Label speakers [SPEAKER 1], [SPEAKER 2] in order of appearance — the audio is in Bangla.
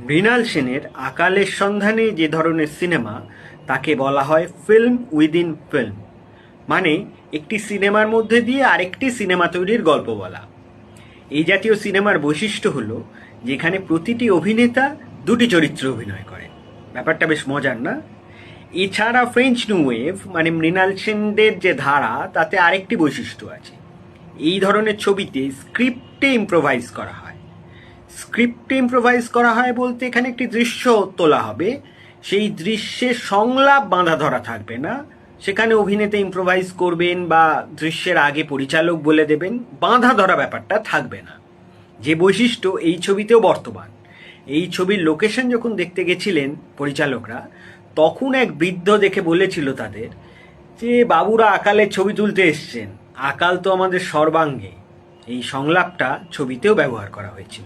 [SPEAKER 1] মৃণাল সেনের আকালের সন্ধানে যে ধরনের সিনেমা, তাকে বলা হয় ফিল্ম উইদিন ফিল্ম। মানে একটি সিনেমার মধ্যে দিয়ে আরেকটি সিনেমা তৈরির গল্প বলা। এই জাতীয় সিনেমার বৈশিষ্ট্য হলো, যেখানে প্রতিটি অভিনেতা দুটি চরিত্রে অভিনয় করেন ব্যাপারটা বেশ মজার, না? এছাড়া ফ্রেঞ্চ নিউ ওয়েভ মানে মৃণাল সেনদের যে ধারা, তাতে আরেকটি বৈশিষ্ট্য আছে। এই ধরনের ছবিতে স্ক্রিপ্টে ইম্প্রোভাইজ করা হয়। স্ক্রিপ্টে ইম্প্রোভাইজ করা হয় বলতে এখানে একটি দৃশ্য তোলা হবে। সেই দৃশ্যে সংলাপ বাঁধা ধরা থাকবে না। সেখানে অভিনেতা ইম্প্রোভাইজ করবেন বা দৃশ্যের আগে পরিচালক বলে দেবেন। বাঁধা ধরা ব্যাপারটা থাকবে না। যে বৈশিষ্ট্য, এই ছবিতেও বর্তমান। এই ছবির লোকেশন যখন দেখতে গেছিলেন পরিচালকরা, তখন এক বৃদ্ধ দেখে বলেছিল তাদের যে, বাবুরা আকালের ছবি তুলতে এসছেন। আকাল তো আমাদের সর্বাঙ্গে। এই সংলাপটা ছবিতেও ব্যবহার করা হয়েছিল।